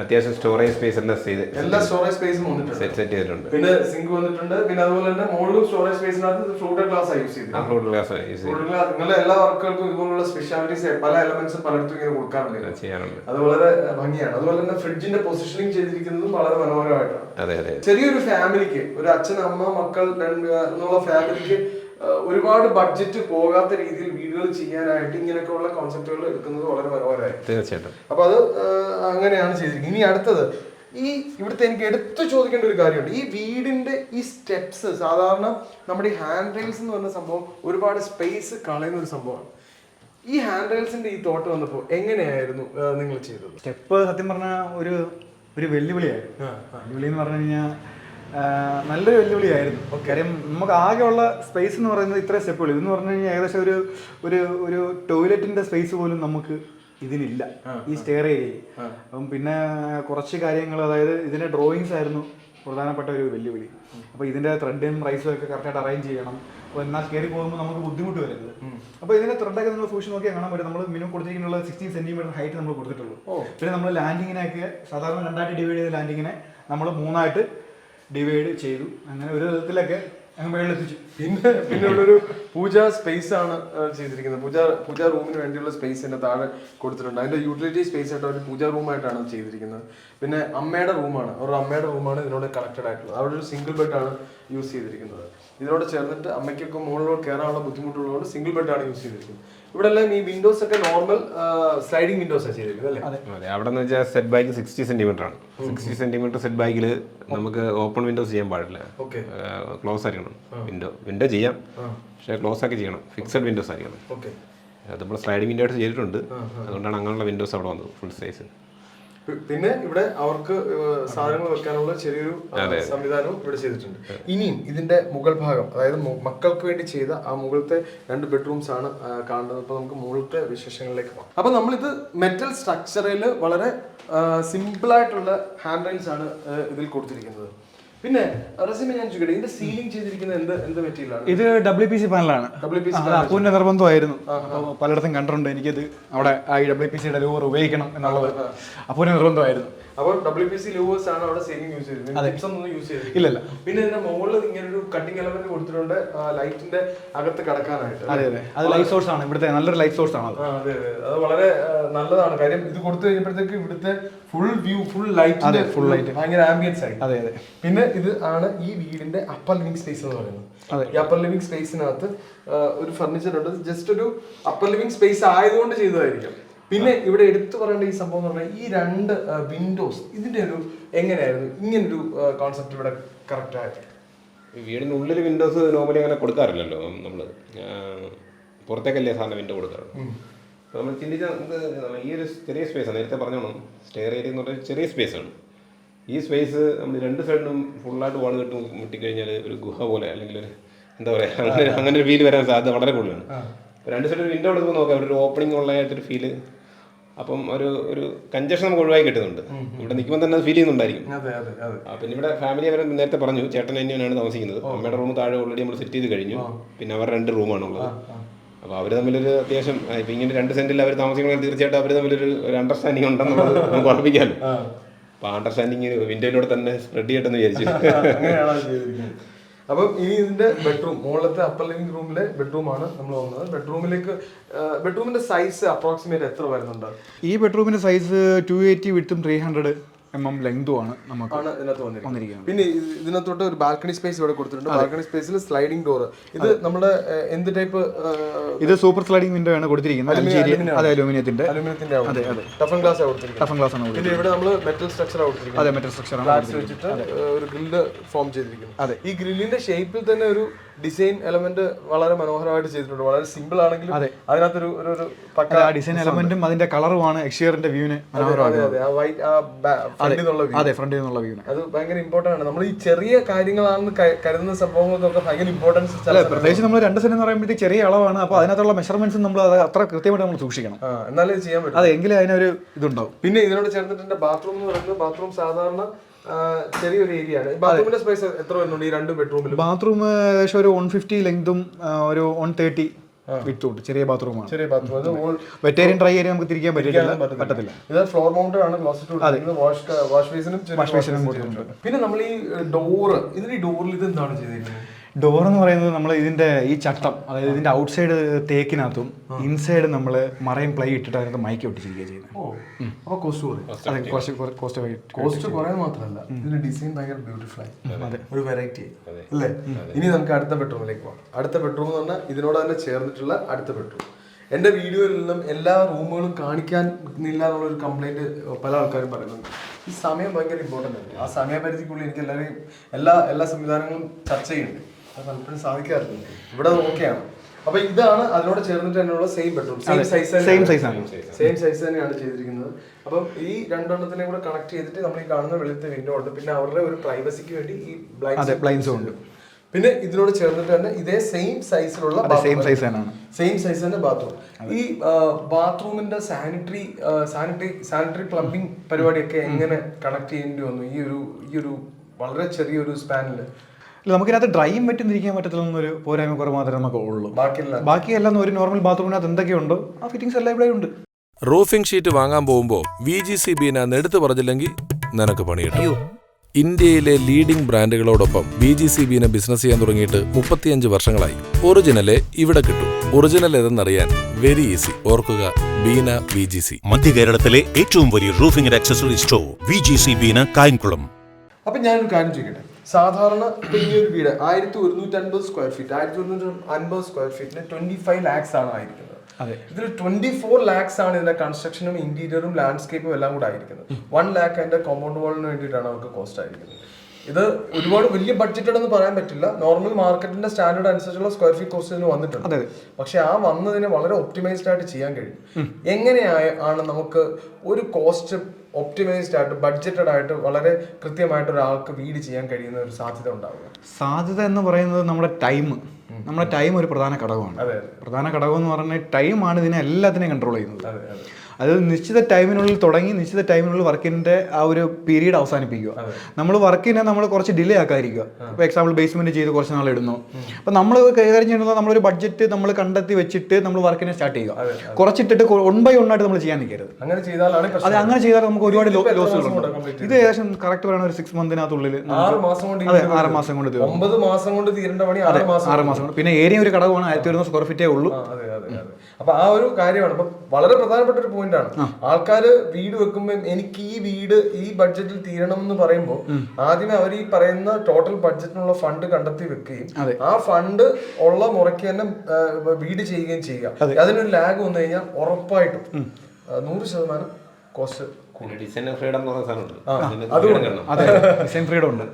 അത്യാവശ്യം സ്റ്റോറേജ് സ്പേസ് എല്ലാം ചെയ്ത് എല്ലാ സ്റ്റോറേജ് സ്പേസും വന്നിട്ടുണ്ട്. സെറ്റ് സെറ്റ് ചെയ്തിട്ടുണ്ട്. പിന്നെ സിങ്ക് വന്നിട്ടുണ്ട്. പിന്നെ അതുപോലെ തന്നെ മുകളിലും സ്റ്റോറേജ് സ്പേസിനകത്ത് ഫ്ലൂട്ടഡ് ഗ്ലാസ് യൂസ് ചെയ്തത് ഫ്ലൂട്ടഡ് ഫ്ലോട്ട് ഗ്ലാസ് യൂസ് ചെയ്തിട്ടുണ്ട് ഗ്ലാസ് നിങ്ങളുടെ എല്ലാ വർക്കുകൾക്കും ഇതുപോലുള്ള സ്പെഷ്യാലിറ്റീസ് പല എലമെന്റ്സും പലയിടത്തും ഇങ്ങനെ കൊടുക്കാറുണ്ട്. ചെയ്യാറുണ്ട്. അത് വളരെ ഭംഗിയാണ്. അതുപോലെ തന്നെ ഫ്രിഡ്ജിന്റെ പൊസിഷനിങ് ചെയ്തിരിക്കുന്നതും വളരെ മനോഹരമായിട്ടാണ്. അതെ അതെ. ചെറിയൊരു ഫാമിലിക്ക് ഒരു അച്ഛൻ അമ്മ മക്കൾ രണ്ട് എന്നുള്ള ഫാമിലിക്ക് ഒരുപാട് ബഡ്ജറ്റ് പോകാത്ത രീതിയിൽ വീടുകൾ ചെയ്യാനായിട്ട് ഇങ്ങനെയൊക്കെയുള്ള കോൺസെപ്റ്റുകൾ എടുക്കുന്നത് വളരെ മനോഹരമായി തീർച്ചയായിട്ടും. അപ്പൊ അത് അങ്ങനെയാണ് ചെയ്തിരിക്കുന്നത്. ഇനി അടുത്തത് ഈ ഇവിടുത്തെ എനിക്ക് എടുത്തു ചോദിക്കേണ്ട ഒരു കാര്യമുണ്ട്. ഈ വീടിന്റെ ഈ സ്റ്റെപ്സ് സാധാരണ നമ്മുടെ ഈ ഹാൻഡ് റെയിൽസ് എന്ന് പറഞ്ഞ സംഭവം ഒരുപാട് സ്പേസ് കളയുന്ന ഒരു സംഭവമാണ്. ഈ ഹാൻഡ് റെയിൽസിന്റെ ഈ തോട്ട് വന്നപ്പോൾ എങ്ങനെയായിരുന്നു നിങ്ങൾ ചെയ്തത്? സ്റ്റെപ്പ് സത്യം പറഞ്ഞാൽ ഒരു ഒരു വെല്ലുവിളിയായിരുന്നു വെല്ലുവിളി എന്ന് പറഞ്ഞു കഴിഞ്ഞാൽ നല്ലൊരു വെല്ലുവിളിയായിരുന്നു. കാര്യം നമുക്ക് ആകെയുള്ള സ്പേസ് എന്ന് പറയുന്നത് ഇത്രയും സ്റ്റെപ്പുകൾ ഇതെന്ന് പറഞ്ഞു കഴിഞ്ഞാൽ ഏകദേശം ഒരു ഒരു ഒരു ടോയ്ലറ്റിന്റെ സ്പേസ് പോലും നമുക്ക് ഇതിനില്ല. ഈ സ്റ്റെയർ ഏരിയയിൽ അപ്പം പിന്നെ കുറച്ച് കാര്യങ്ങൾ അതായത് ഇതിന്റെ ഡ്രോയിങ്സ് ആയിരുന്നു പ്രധാനപ്പെട്ട ഒരു വെല്ലുവിളി. അപ്പോൾ ഇതിന്റെ ത്രെഡും റൈസും ഒക്കെ കറക്റ്റായിട്ട് അറേഞ്ച് ചെയ്യണം. അപ്പോൾ എന്നാൽ കയറി പോകുമ്പോൾ നമുക്ക് ബുദ്ധിമുട്ട് വരുന്നത് അപ്പോൾ ഇതിന്റെ ത്രെഡൊക്കെ നമ്മൾ സൂക്ഷിച്ച് നോക്കിയാൽ കാണാൻ പറ്റും. നമ്മൾ മിനിമം കൊടുത്തിരിക്കുന്ന സിക്സ്റ്റീൻ സെന്റിമീറ്റർ ഹൈറ്റ് നമ്മൾ കൊടുത്തിട്ടുള്ളൂ. പിന്നെ നമ്മൾ ലാൻഡിങ്ങിനൊക്കെ സാധാരണ രണ്ടായിട്ട് ഡിവൈഡ് ചെയ്ത ലാൻഡിങ്ങിനെ നമ്മൾ മൂന്നായിട്ട് ഡിവൈഡ് ചെയ്തു. അങ്ങനെ ഒരു വിധത്തിലൊക്കെ അങ്ങ് പിന്നെ പിന്നെ ഉള്ളൊരു പൂജ സ്പേസ് ആണ് ചെയ്തിരിക്കുന്നത്. പൂജ പൂജ റൂമിന് വേണ്ടിയുള്ള സ്പേസ് എന്റെ താഴെ കൊടുത്തിട്ടുണ്ട്. അതിന്റെ യൂട്ടിലിറ്റി സ്പേസ് ആയിട്ട് ഒരു പൂജ റൂമായിട്ടാണ് ചെയ്തിരിക്കുന്നത്. പിന്നെ അമ്മയുടെ റൂമാണ് ഒരു അമ്മയുടെ റൂമാണ് ഇതിനോട് കണക്റ്റഡ് ആയിട്ടുള്ളത്. അവിടെ ഒരു സിംഗിൾ ബെഡ് ആണ് യൂസ് ചെയ്തിരിക്കുന്നത്. ഇതിനോട് ചേർന്നിട്ട് അമ്മയ്ക്കൊക്കെ മുകളിലോട്ട് കയറാനുള്ള ബുദ്ധിമുട്ടുള്ളതുകൊണ്ട് സിംഗിൾ ബെഡ് ആണ് യൂസ് ചെയ്തിരിക്കുന്നത്. ഇവിടെ എല്ലാം ഈ വിൻഡോസ് ഒക്കെ നോർമൽ സ്ലൈഡിംഗ് വിൻഡോസ് ആണ് ചെയ്തിരിക്കുന്നത് അല്ലേ? അതെ. അവിടെ എന്ന് വെച്ചാൽ സെറ്റ് ബാക്ക് സിക്സ്റ്റി സെന്റിമീറ്റർ ആണ്. സിക്സ്റ്റി സെന്റിമീറ്റർ സെറ്റ് ബാക്കിൽ നമുക്ക് ഓപ്പൺ വിൻഡോസ് ചെയ്യാൻ പാടില്ല. ക്ലോസ് ആയിരിക്കണം. വിൻഡോ വിൻഡോ ചെയ്യാം. പക്ഷേ ക്ലോസ് ആക്കി ചെയ്യണം. ഫിക്സഡ് വിൻഡോസ് ആയിരിക്കണം. അത് നമ്മൾ സ്ലൈഡിംഗ് വിൻഡോ ആയിട്ട് ചെയ്തിട്ടുണ്ട്. അതുകൊണ്ടാണ് അങ്ങനെയുള്ള വിൻഡോസ് അവിടെ വന്നത് ഫുൾ സൈസ് പിന്നെ ഇവിടെ അവർക്ക് സാധനങ്ങൾ വെക്കാനുള്ള ചെറിയൊരു സംവിധാനവും ഇവിടെ ചെയ്തിട്ടുണ്ട്. ഇനിയും ഇതിന്റെ മുഗൾ ഭാഗം അതായത് മക്കൾക്ക് വേണ്ടി ചെയ്ത ആ മുകളിലത്തെ രണ്ട് ബെഡ്റൂംസ് ആണ് കാണുന്നത്. അപ്പൊ നമുക്ക് മുകളിലത്തെ വിശേഷങ്ങളിലേക്ക് പോകാം. അപ്പൊ നമ്മളിത് മെറ്റൽ സ്ട്രക്ചറിൽ വളരെ സിമ്പിൾ ആയിട്ടുള്ള ഹാൻഡ് റൈൽസ് ആണ് ഇതിൽ കൊടുത്തിരിക്കുന്നത്. പിന്നെ റസിമ ഞാൻ ചോദിക്കട്ടെ ഇതിന്റെ സീലിംഗ് ചെയ്തിരിക്കുന്നത് എന്ത് എന്ത് മെറ്റീരിയലാണ് ഇത് ഡബ്ല്യു പി സി പാനലാണ് അപ്പൂന്റെ നിർബന്ധമായിരുന്നു. പലയിടത്തും കണ്ടിട്ടുണ്ട് എനിക്കത് അവിടെ ആ ഈ ഡബ്ല്യു പി സിയുടെ ലൂർ ഉപയോഗിക്കണം എന്നുള്ളത്. അപ്പൂന്റെ നിർബന്ധമായിരുന്നു. അപ്പോൾ ഡബ്ല്യു പി സി ലൂവേഴ്സ് ആണ് അവിടെ സീലിംഗ് യൂസ് ചെയ്തത്. ഒന്നും യൂസ് ചെയ്തിട്ടില്ല. ഇല്ലല്ല. പിന്നെ ഇതിന്റെ മുകളിൽ ഇങ്ങനെ ഒരു കട്ടിംഗ് എലമെന്റ് കൊടുത്തിട്ടുണ്ട്. ലൈറ്റിന്റെ അകത്ത് കടക്കാനായിട്ട്. അതെ അതെ. അത് ലൈറ്റ് സോഴ്സ് ആണ്. ഇവിടുത്തെ നല്ലൊരു ലൈറ്റ് സോഴ്സ് ആണ് അത് അതെ. അതെ വളരെ നല്ലതാണ്. കാര്യം ഇത് കൊടുത്തു കഴിഞ്ഞപ്പോഴത്തേക്ക് ഇവിടുത്തെ ഫുൾ വ്യൂ ഫുൾ ലൈറ്റ് അതെ, ലൈറ്റ്. ഭയങ്കര ആംബിയൻസ് ആയി. അതെ അതെ. പിന്നെ ഇത് ആണ് ഈ വീടിന്റെ അപ്പർ ലിവിംഗ് സ്പേസ് എന്ന് പറയുന്നത്. ഈ അപ്പർ ലിവിംഗ് സ്പേസിനകത്ത് ഒരു ഫർണിച്ചർ ഉണ്ട്. ജസ്റ്റ് ഒരു അപ്പർ ലിവിംഗ് സ്പേസ് ആയതുകൊണ്ട് ചെയ്തതായിരിക്കും. പിന്നെ ഇവിടെ എടുത്തു പറയേണ്ട ഈ സംഭവം എന്ന് പറഞ്ഞാൽ ഈ രണ്ട് വിൻഡോസ് ഇതിന്റെ ഒരു എങ്ങനെയായിരുന്നു? ഇങ്ങനൊരു കോൺസെപ്റ്റ് ഇവിടെ കറക്റ്റ് ആയിട്ട് വീടിന്റെ ഉള്ളിൽ വിൻഡോസ് നോർമലി അങ്ങനെ കൊടുക്കാറില്ലല്ലോ നമ്മൾ പുറത്തേക്കല്ലേ സാറിന് വിൻഡോ കൊടുക്കാറ്. അപ്പോൾ നമ്മൾ ചിന്തിച്ചാൽ നമുക്ക് ഈ ഒരു ചെറിയ സ്പേസാണ് നേരത്തെ പറഞ്ഞോണം സ്റ്റെയർ ഏരിയ എന്ന് പറഞ്ഞാൽ ചെറിയ സ്പേസാണ് ഈ സ്പേസ് നമ്മൾ രണ്ട് സൈഡിലും ഫുള്ളായിട്ട് വാൾ കെട്ട് മുട്ടിക്കഴിഞ്ഞാൽ ഒരു ഗുഹ പോലെ അല്ലെങ്കിൽ ഒരു എന്താ പറയുക അങ്ങനെ അങ്ങനെ ഒരു ഫീൽ വരാൻ സാധ്യത വളരെ കൂടുതലാണ്. രണ്ട് സൈഡിൽ വിൻഡോ എടുക്കുമ്പോൾ നോക്കാം ഒരു ഓപ്പണിംഗ് ഉള്ളതായിട്ടൊരു ഫീൽ അപ്പം ഒരു ഒരു കഞ്ചക്ഷൻ നമുക്ക് ഒഴിവായി കിട്ടുന്നുണ്ട്. ഇവിടെ നിൽക്കുമ്പോൾ തന്നെ അത് ഫീൽ ചെയ്യുന്നുണ്ടായിരിക്കും. പിന്നെ ഇവിടെ ഫാമിലി അവരെ നേരത്തെ പറഞ്ഞു ചേട്ടൻ അന്യനാണ് താമസിക്കുന്നത്. അമ്മയുടെ റൂം താഴെ ഓൾറെഡി നമ്മൾ സെറ്റ് ചെയ്ത് കഴിഞ്ഞു. പിന്നെ അവർ രണ്ട് റൂമാണ് ഉള്ളത് അപ്പോൾ അവർ തമ്മിലൊരു അത്യാവശ്യം ഇപ്പം ഇങ്ങനെ രണ്ട് സെന്റിൽ അവർ താമസിക്കണമെങ്കിൽ തീർച്ചയായിട്ടും അവർ തമ്മിലൊരു ഒരു അണ്ടർസ്റ്റാൻഡിങ് ഉണ്ടെന്നുള്ളത് [laughs] നമുക്ക് ഉറപ്പിക്കാമല്ലോ അപ്പോൾ അണ്ടർസ്റ്റാൻഡിങ് വിൻഡോയിലൂടെ തന്നെ സ്പ്രെഡ് ചെയ്യട്ടെന്ന് വിചാരിച്ചു. [laughs] അപ്പം ഇനി ഇതിന്റെ ബെഡ്റൂം മുകളിലത്തെ അപ്പർ ലിവിംഗ് റൂമിലെ ബെഡ്റൂമാണ് നമ്മൾ വന്നത് ബെഡ്റൂമിലേക്ക് ബെഡ്റൂമിന്റെ സൈസ് അപ്രോക്സിമേറ്റ് എത്ര വരുന്നുണ്ട്? ഈ ബെഡ്റൂമിന്റെ സൈസ് ടു എയ്റ്റി വിട്ടും ത്രീ ഹൺഡ്രഡ് എം എം ലെങ്തുമാണ് നമുക്ക് ആണ് ഇതിനകത്ത് വന്നിരിക്കുന്നത്. പിന്നെ ഇത് ഇതിനകത്തോട്ട് ഒരു ബാൽക്കണി സ്പേസ് ഇവിടെ കൊടുത്തിട്ടുണ്ട്. ബാൽക്കണി സ്പേസിൽ സ്ലൈഡിംഗ് ഡോർ ഇത് നമ്മുടെ എന്ത് ടൈപ്പ് ഇത് സൂപ്പർ സ്ലൈഡിംഗ് വിൻഡോ ആണ് കൊടുത്തിരിക്കുന്നത്. അതെ അലൂമിനിയത്തിന്റെ. അലുമിനിയത്തിന്റെ അതെ അതെ. ടഫൻ ഗ്ലാസ് കൊടുത്തിരിക്കുന്നത്. ടഫൻ ഗ്ലാസ് ആണ് പിന്നെ ഇവിടെ നമ്മൾ മെറ്റൽ സ്ട്രക്ചർ കൊടുത്തിരിക്കുന്നത്. അതെ മെറ്റൽ സ്ട്രക്ചർ ആണ് വെച്ചിട്ട് ഒരു ഗ്രില്ല് ഫോം ചെയ്തിരിക്കുന്നു. അതെ. ഈ ഗ്രില്ലിന്റെ ഷേപ്പിൽ തന്നെ ഒരു ഡിസൈൻ എലമെന്റ് വളരെ മനോഹരമായിട്ട് ചെയ്തിട്ടുണ്ട്. വളരെ സിമ്പിൾ ആണെങ്കിലും അതെ. അതിനകത്തൊരു ഒരു ഒരു ഡിസൈൻ എലമെന്റും അതിന്റെ കളറുമാണ് എക്സിയറിന്റെ വ്യൂവിന് മനോഹരമാണ് അതെ ഫ്രണ്ടിൽ നിന്നുള്ള view. അതെ ഭയങ്കര ഇമ്പോർട്ടന്റ് ആണ്. നമ്മൾ ഈ ചെറിയ കാര്യങ്ങളാണെന്ന് കരുതുന്ന സംഭവങ്ങൾക്കൊക്കെ ഭയങ്കര ഇമ്പോർട്ടൻസ് അല്ലെ പ്രത്യേകിച്ച് നമ്മൾ രണ്ട് സെന്റ് എന്ന് പറയുമ്പോഴത്തേക്ക് ചെറിയ അളവാണ്. അപ്പോൾ അതിനകത്തുള്ള മെഷർമെന്റ്സ് നമ്മൾ അത് അത്ര കൃത്യമായിട്ട് നമ്മൾ സൂക്ഷിക്കണം. എന്നാലേ ചെയ്യാൻ പറ്റും. അതെ എങ്കിലും അതിനൊരു ഇതുണ്ടാവും. പിന്നെ ഇതിനോട് ചേർന്നിട്ട് ബാത്റൂം എന്ന് പറയുന്നത് ബാത്റൂം സാധാരണ ചെറിയൊരു ഏരിയ ആണ്. ബാത്റൂമിന്റെ സ്പേസ് എത്ര വരുന്നുണ്ട് ഈ രണ്ട് ബെഡ്റൂമിലും ബാത്റൂം ഏകദേശം ഒരു വൺ ഫിഫ്റ്റി ലെങ്തും ഒരു വൺ തേർട്ടി വിത്തും ഉണ്ട് ചെറിയ ബാത്റൂമാണ്. ചെറിയ ബാത്റൂം. വെറ്റേറിയൻ ഡ്രൈ ഏരിയ നമുക്ക് തിരിക്കാൻ പറ്റില്ല. പറ്റത്തില്ല. ഇത് ഫ്ലോർ മൗണ്ടഡ് ആണ് ക്ലോസറ്റ് വാഷ് വാഷ് ബേസിനും വാഷ് ബേസിനും പിന്നെ നമ്മൾ ഈ ഡോറ് ഇതിന് ഈ ഡോറിൽ ഇത് എന്താണ് ചെയ്തിരിക്കുന്നത്? ഡോർ എന്ന് പറയുന്നത് നമ്മൾ ഇതിന്റെ ഈ ചട്ടം അതായത് ഇതിന്റെ ഔട്ട്സൈഡ് തേക്കിനകത്തും ഇൻസൈഡ് നമ്മൾ മറയും പ്ലൈ ഇട്ടിട്ട് അതിനകത്ത് മൈക്ക് ഒട്ടിച്ചിരിക്കുക ചെയ്യുന്നത് ഓ കോസ്റ്റ് കുറയും. അതെ കുറച്ച് കോസ്റ്റ് കോസ്റ്റ് കുറയാൻ മാത്രമല്ല ഇതിന്റെ ഡിസൈൻ ഭയങ്കര ബ്യൂട്ടിഫുൾ ആയി. ഒരു വെറൈറ്റി അല്ലേ? ഇനി നമുക്ക് അടുത്ത ബെഡ്റൂമിലേക്ക് പോകാം അടുത്ത ബെഡ്റൂം എന്ന് പറഞ്ഞാൽ ഇതിനോട് തന്നെ ചേർന്നിട്ടുള്ള അടുത്ത ബെഡ്റൂം എന്റെ വീഡിയോയിൽ നിന്നും എല്ലാ റൂമുകളും കാണിക്കാൻ ഇല്ല എന്നുള്ള ഒരു കംപ്ലൈന്റ് പല ആൾക്കാരും പറയുന്നുണ്ട്. ഈ സമയം ഭയങ്കര ഇമ്പോർട്ടന്റ് ആണ് ആ സമയപരിധിക്കുള്ളിൽ എനിക്ക് എല്ലാവരെയും എല്ലാ എല്ലാ സംവിധാനങ്ങളും ചർച്ച ചെയ്യുന്നുണ്ട്. അത് പലപ്പോഴും സാധിക്കാറില്ല ഇവിടെ ഓക്കെയാണ് അപ്പൊ ഇതാണ് അതിനോട് ചേർന്നിട്ട് തന്നെയുള്ള same bedroom same size same size ആണ്. സെയിം സൈസ് തന്നെയാണ് ചെയ്തിരിക്കുന്നത്. അപ്പം ഈ രണ്ടെണ്ണത്തിനെ കൂടെ കണക്ട് ചെയ്തിട്ട് നമ്മൾ ഈ കാണുന്ന വെളുത്ത വിൻഡോ ഉണ്ട്. പിന്നെ അവരുടെ ഒരു പ്രൈവസിക്ക് വേണ്ടി ഈ ബ്ലൈൻസ് ഉണ്ട്. പിന്നെ ഇതിനോട് ചേർന്നിട്ട് തന്നെ ഇതേ സെയിം സൈസിലുള്ള സെയിം സൈസ് തന്നെയാണ്. സെയിം സൈസ് തന്നെ ബാത്റൂം ഈ ബാത്റൂമിന്റെ സാനിറ്ററി സാനിറ്ററി സാനിറ്ററി പ്ലംബിംഗ് പരിപാടിയൊക്കെ എങ്ങനെ കണക്ട് ചെയ്യേണ്ടി വന്നു? ഈ ഒരു ഈ ഒരു വളരെ ചെറിയൊരു സ്പാനിൽ നമുക്കിനകത്ത് ഡ്രൈയും പറ്റും തിരിക്കാൻ ഒരു പോരായ്മ കുറവ് മാത്രമേ നമുക്ക് ഉള്ളൂ. ബാക്കിയെല്ലാം. ഒരു നോർമൽ ബാത്റൂമിനകത്ത് എന്തൊക്കെയുണ്ടോ ആ ഫിറ്റിംഗ്സ് എല്ലാം ഇവിടെ ഉണ്ട്. റൂഫിംഗ് ഷീറ്റ് വാങ്ങാൻ പോകുമ്പോൾ വി ജി സി ബി എടുത്തു പറഞ്ഞില്ലെങ്കിൽ നിനക്ക് പണിയിട്ടു ഇന്ത്യയിലെ ലീഡിംഗ് ബ്രാൻഡുകളോടൊപ്പം ബി ജി സി ബിനെ ബിസിനസ് ചെയ്യാൻ തുടങ്ങിയിട്ട് മുപ്പത്തിയഞ്ച് വർഷങ്ങളായി. ഒറിജിനലെ ഇവിടെ കിട്ടും. ഒറിജിനൽ ഏതെന്നറിയാൻ വെരി ഈസി ഓർക്കുക ബീന ബി ജി സി മധ്യ കേരളത്തിലെ ഏറ്റവും വലിയ roofing and accessory store V G C Beena Kayamkulam. അപ്പൊ ഞാനൊരു കാര്യം ചോദിക്കട്ടെ? സാധാരണ ഇപ്പൊ ഈ ഒരു വീട് ആയിരത്തി ഒരുന്നൂറ്റി അൻപത് സ്ക്വയർ ഫീറ്റ് ആയിരത്തി ഒരുന്നൂറ്റി അൻപത് സ്ക്വയർ ഫീറ്റിന് ട്വന്റി ഫൈവ് ലാക്സ് ആണ് ആയിരിക്കുന്നത്. ഇതിൽ ട്വന്റി ഫോർ ലാക്സ് ആണ് ഇതിന്റെ കൺസ്ട്രക്ഷനും ഇന്റീരിയറും ലാൻഡ്സ്കേപ്പും എല്ലാം കൂടെ ആയിരിക്കുന്നത്. വൺ ലാക്ക് അതിന്റെ കോമ്പൗണ്ട് വാളിന് വേണ്ടിയിട്ടാണ് അവർക്ക് കോസ്റ്റ് ആയിരിക്കുന്നത്. ഇത് ഒരുപാട് വലിയ ബഡ്ജറ്റഡ് എന്ന് പറയാൻ പറ്റില്ല. നോർമൽ മാർക്കറ്റിന്റെ സ്റ്റാൻഡേർഡ് അനുസരിച്ചുള്ള സ്ക്വയർ ഫീറ്റ് കോസ്റ്റ് ഇതിന് വന്നിട്ടുണ്ട്. പക്ഷെ ആ വന്നതിനെ വളരെ ഒപ്റ്റിമൈസ്ഡ് ആയിട്ട് ചെയ്യാൻ കഴിയും. എങ്ങനെയായ ആണ് നമുക്ക് ഒരു കോസ്റ്റ് ഒപ്റ്റിമൈസ്ഡ് ആയിട്ട് ബഡ്ജറ്റഡ് ആയിട്ട് വളരെ കൃത്യമായിട്ട് ഒരാൾക്ക് വീട് ചെയ്യാൻ കഴിയുന്ന ഒരു സാധ്യത ഉണ്ടാവുക. സാധ്യത എന്ന് പറയുന്നത് നമ്മുടെ ടൈം നമ്മുടെ ടൈം ഒരു പ്രധാന ഘടകമാണ്. പ്രധാന ഘടകം എന്ന് പറഞ്ഞാൽ ടൈമാണ് ഇതിനെ എല്ലാത്തിനെയും കൺട്രോൾ ചെയ്യുന്നത്. അതെ നിശ്ചിത ടൈമിനുള്ളിൽ തുടങ്ങി നിശ്ചിത ടൈമിനുള്ളിൽ വർക്കിന്റെ ആ ഒരു പീരീഡ് അവസാനിപ്പിക്കുക. നമ്മൾ വർക്കിനെ നമ്മൾ കുറച്ച് ഡിലേ ആക്കാതിരിക്കുക. ഇപ്പോൾ എക്സാമ്പിൾ ബേസ്മെന്റ് ചെയ്ത് കുറച്ച് നാൾ ഇടുന്നു. അപ്പോൾ നമ്മൾ കൈകാര്യം ചെയ്യുന്നത് നമ്മളൊരു ബഡ്ജറ്റ് നമ്മൾ കണ്ടെത്തി വെച്ചിട്ട് നമ്മൾ വർക്കിനെ സ്റ്റാർട്ട് ചെയ്യുക. കുറച്ചിട്ടിട്ട് വൺ ബൈ വൺ ആയിട്ട് നമ്മൾ ചെയ്യാൻ നിൽക്കരുത്. അങ്ങനെ ചെയ്താലാണ് അത്. അങ്ങനെ ചെയ്താൽ നമുക്ക് ഒരുപാട് complete ഇത് ഏകദേശം കറക്റ്റ് പറയണ ഒരു സിക്സ് മന്തിനകത്തുള്ളിൽ ആറ് മാസം കൊണ്ട് അതെ ഇത് ആറ് മാസം കൊണ്ട് ഒമ്പത് മാസം കൊണ്ട് തീരേണ്ട പണി ആറ് മാസം കൊണ്ട് പിന്നെ ഏരിയ ഒരു ഘടകമാണ് ആയിരത്തി ഒരുന്നൂറ് സ്ക്വയർ ഫീറ്റേ ഉള്ളൂ. അപ്പൊ ആ ഒരു കാര്യമാണ്. അപ്പൊ വളരെ പ്രധാനപ്പെട്ട ഒരു പോയിന്റ് ആണ്. ആൾക്കാര് വീട് വെക്കുമ്പോൾ എനിക്ക് ഈ വീട് ഈ ബഡ്ജറ്റിൽ തീരണം എന്ന് പറയുമ്പോൾ ആദ്യമേ അവർ ഈ പറയുന്ന ടോട്ടൽ ബഡ്ജറ്റിനുള്ള ഫണ്ട് കണ്ടെത്തി വെക്കുകയും ആ ഫണ്ട് ഉള്ള മുറയ്ക്ക് തന്നെ വീട് ചെയ്യുകയും ചെയ്യുക. അതിനൊരു ലാഗ് വന്നു കഴിഞ്ഞാൽ ഉറപ്പായിട്ടും നൂറ് ശതമാനം കോസ്റ്റ് ഡിസൈൻ ഫ്രീഡം എന്ന് പറയുന്ന സാധനമുണ്ട് ഡിസൈൻ ഫ്രീഡം ഉണ്ട്.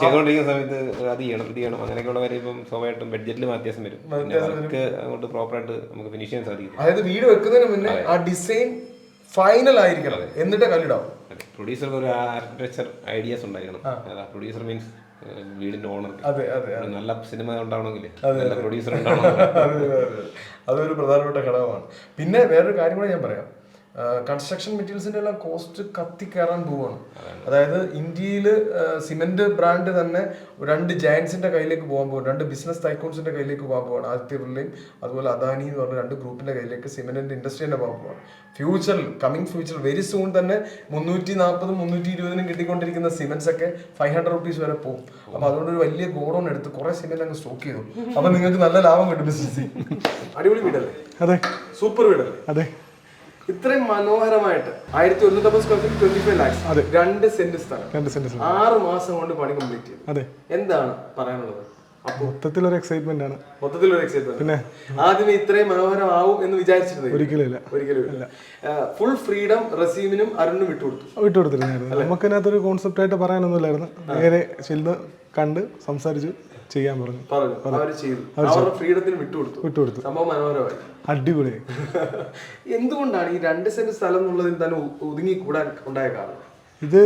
ചെയ്തുകൊണ്ടിരിക്കുന്ന സമയത്ത് അത് ചെയ്യണം ഇത് ചെയ്യണം. അങ്ങനെയൊക്കെയുള്ള കാര്യം ഇപ്പം സ്വാഭാവികമായിട്ടും ബഡ്ജറ്റിൽ വ്യത്യാസം വരും. നമുക്ക് അങ്ങോട്ട് പ്രോപ്പറായിട്ട് നമുക്ക് ഫിനിഷ് ചെയ്യാൻ സാധിക്കും അതായത് വീട് വെക്കുന്നതിന് മുന്നേ ആ ഡിസൈൻ ഫൈനൽ ആയിരിക്കണം. എന്നിട്ട് കല്ലിടാവും? പ്രൊഡ്യൂസർക്ക് ഒരു ആർക്കിടെക്ചർ ഐഡിയാസ് ഉണ്ടായിരിക്കണം. പ്രൊഡ്യൂസർ മീൻസ് വീടിന്റെ ഓണർ നല്ല സിനിമ ഉണ്ടാവണമെങ്കിൽ നല്ല പ്രൊഡ്യൂസർ ഉണ്ടാവണം. [laughs] അതെ, അതെ, അതെ. അതൊരു പ്രധാനപ്പെട്ട ഘടകമാണ്. പിന്നെ വേറൊരു കാര്യം കൂടെ ഞാൻ പറയാം. കൺസ്ട്രക്ഷൻ മെറ്റീരിയൽസിന്റെ എല്ലാം കോസ്റ്റ് കത്തി കയറാൻ പോവാണ്. അതായത് ഇന്ത്യയിൽ സിമെന്റ് ബ്രാൻഡ് തന്നെ രണ്ട് ജയൻസിന്റെ കയ്യിലേക്ക് പോകാൻ പോകും രണ്ട് ബിസിനസ് തൈക്കോൺസിന്റെ കയ്യിലേക്ക് പോകാൻ പോവാണ്. ആദിത്യ ബിർലയും അതുപോലെ അദാനി എന്ന് പറഞ്ഞ രണ്ട് ഗ്രൂപ്പിന്റെ കയ്യിലേക്ക് സിമെന്റിന്റെ ഇൻഡസ്ട്രീന്റെ ഭാഗം പോകാൻ പോവാണ്. ഫ്യൂച്ചറിൽ കമ്മിങ് ഫ്യൂച്ചർ വെരി സൂൺ തന്നെ മുന്നൂറ്റി നാൽപ്പതും മുന്നൂറ്റി ഇരുപതിനും കിട്ടിക്കൊണ്ടിരിക്കുന്ന സിമെന്റ്സ് ഒക്കെ ഫൈവ് ഹൺഡ്രഡ് റുപ്പീസ് വരെ പോകും അപ്പൊ അതുകൊണ്ട് ഒരു വലിയ ഗോഡൌൺ എടുത്ത് കുറെ സിമെന്റ് അങ്ങ് സ്റ്റോക്ക് ചെയ്തു. അപ്പൊ നിങ്ങൾക്ക് നല്ല ലാഭം കിട്ടും ബിസിനസ് അടിപൊളി വീടല്ലേ? അതെ. സൂപ്പർ വീടല്ലേ? അതെ. ഇത്രയും മനോഹരമായിട്ട് ആയിരത്തി ഒരുന്നൂറ്റമ്പത് square feet twenty five lakhs രണ്ട് സെന്റ് സ്ഥലം. രണ്ട് സെന്റൻസ് ആറ് മാസം കൊണ്ട് പണി കംപ്ലീറ്റ് ചെയ്തു. അതെ. എന്താണ് പറയാനുള്ളത്? അപ്പൊ മൊത്തത്തിലൊരു എക്സൈറ്റ്മെന്റ് ആണ്. മൊത്തത്തിൽ ഒരു എക്സൈറ്റ്മെന്റ് ആദ്യമേ ഇത്രയും മനോഹരമാവും എന്ന് വിചാരിച്ചിരുന്നത് ഒരിക്കലും ഒരിക്കലും ഫുൾ ഫ്രീഡം റസീമിനും അരുണിനും വിട്ടുകൊടുത്തു. വിട്ടുകൊടുത്തിരുന്നായിരുന്നു നമുക്കതിനകത്തൊരു കോൺസെപ്റ്റ് ആയിട്ട് പറയാനൊന്നുമില്ലായിരുന്നു. നേരെ ചെന്ന് കണ്ട് സംസാരിച്ചു. ചെയ്യാൻ പറഞ്ഞു. അവരുടെ ഫ്രീഡത്തിന് വിട്ടുകൊടുത്തു. വിട്ടുകൊടുത്തു. സംഭവം മനോഹരമായി. അടിപൊളിയായി [laughs] എന്തുകൊണ്ടാണ് ഈ രണ്ട് സെന്റ് സ്ഥലം എന്നുള്ളതിൽ തന്നെ ഒതുങ്ങി കൂടാൻ ഉണ്ടായ കാരണം? ഇത്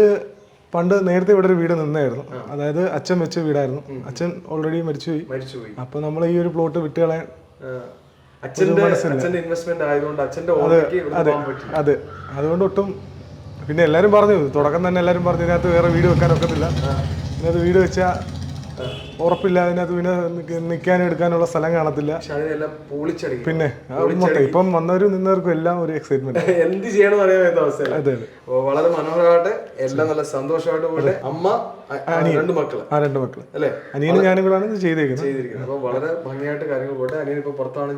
പണ്ട് നേരത്തെ ഇവിടെ ഒരു വീട് നിന്നായിരുന്നു. അതായത് അച്ഛൻ വെച്ച വീടായിരുന്നു. അച്ഛൻ ഓൾറെഡി മരിച്ചുപോയി. മരിച്ചുപോയി. അപ്പൊ നമ്മൾ ഈ ഒരു പ്ലോട്ട് വിട്ട് കളയാൻ അതെ അതുകൊണ്ട് ഒട്ടും പിന്നെ എല്ലാരും പറഞ്ഞു തുടക്കം തന്നെ എല്ലാരും പറഞ്ഞു ഇതിനകത്ത് വേറെ വീട് വെക്കാൻ ഒക്കത്തില്ല ഇതിനകത്ത് വീട് വെച്ചാൽ ഉറപ്പില്ല അതിനകത്ത് പിന്നെ നിൽക്കാൻ എടുക്കാനുള്ള സ്ഥലം കാണത്തില്ല. പിന്നെ മൊത്തം ഇപ്പം വന്നവരും നിന്നവർക്കും എല്ലാം ഒരു എക്സൈറ്റ്മെന്റ് [laughs] എന്ത് ചെയ്യണമെന്ന് അറിയാൻ അവസ്ഥ അതെ വളരെ മനോഹരമായിട്ട് എല്ലാം നല്ല സന്തോഷമായിട്ട് പോട്ടെ അമ്മ രണ്ട് മക്കൾ. ആ രണ്ട് മക്കൾ. അല്ലേ? അനിയനും ഞാനും കൂടാണ് ഇത് ചെയ്തേക്കുന്നത്. ചെയ്തിരിക്കുന്നത്. അപ്പൊ വളരെ ഭംഗിയായിട്ട് കാര്യങ്ങൾ പോട്ടെ. അനിയൻ ഇപ്പൊ പുറത്താണ്.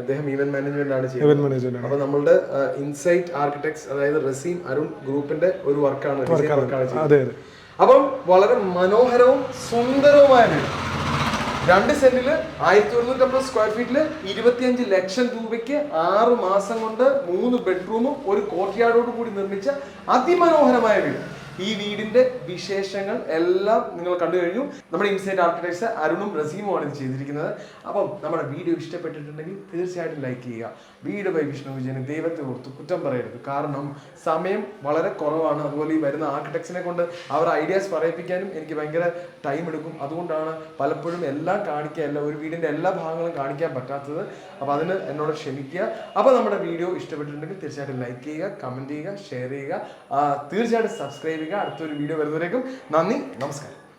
അദ്ദേഹം ഈവന്റ് മാനേജ്മെന്റ് ആണ് ചെയ്യുന്നത്. അപ്പൊ നമ്മളുടെ ഇൻസൈറ്റ് ആർക്കിടെക്ട്സ് അതായത് റസീം അരുൺ ഗ്രൂപ്പിന്റെ ഒരു വർക്കാണ് വർക്കാണ് ചെയ്യുന്നത് അതെ അപ്പം വളരെ മനോഹരവും സുന്ദരവുമായ വീട്. രണ്ട് സെന്റിൽ ആയിരത്തി ഒരുന്നൂറ്റമ്പത് സ്ക്വയർ ഫീറ്റിൽ ഇരുപത്തിയഞ്ച് ലക്ഷം രൂപയ്ക്ക് ആറ് മാസം കൊണ്ട് മൂന്ന് ബെഡ്റൂമും ഒരു കോർട്ട് യാർഡോട് കൂടി നിർമ്മിച്ച അതിമനോഹരമായ വീട്. ഈ വീടിന്റെ വിശേഷങ്ങൾ എല്ലാം നിങ്ങൾ കണ്ടു കഴിഞ്ഞു. നമ്മുടെ ഇൻസൈറ്റ് ആർക്കിടെക്ട്സ് അരുണും റസീമുമാണ് ഇത് ചെയ്തിരിക്കുന്നത്. അപ്പം നമ്മുടെ വീഡിയോ ഇഷ്ടപ്പെട്ടിട്ടുണ്ടെങ്കിൽ തീർച്ചയായിട്ടും ലൈക്ക് ചെയ്യുക. വീട് ബൈ വിഷ്ണു വിജയന് ദൈവത്തെ ഓർത്ത് കുറ്റം പറയരുത്. കാരണം സമയം വളരെ കുറവാണ്. അതുപോലെ ഈ വരുന്ന ആർക്കിടെക്ട്സിനെ കൊണ്ട് അവരുടെ ഐഡിയാസ് പറയിപ്പിക്കാനും എനിക്ക് ഭയങ്കര ടൈം എടുക്കും. അതുകൊണ്ടാണ് പലപ്പോഴും എല്ലാം കാണിക്കാൻ ഒരു വീടിന്റെ എല്ലാ ഭാഗങ്ങളും കാണിക്കാൻ പറ്റാത്തത്. അപ്പോൾ അതിന് എന്നോട് ക്ഷമിക്കുക. അപ്പോൾ നമ്മുടെ വീഡിയോ ഇഷ്ടപ്പെട്ടിട്ടുണ്ടെങ്കിൽ തീർച്ചയായിട്ടും ലൈക്ക് ചെയ്യുക കമന്റ് ചെയ്യുക ഷെയർ ചെയ്യുക. തീർച്ചയായിട്ടും സബ്സ്ക്രൈബ് ചെയ്യുക. അടുത്തൊരു വീഡിയോ വരുന്നവരേക്കും നന്ദി നമസ്കാരം.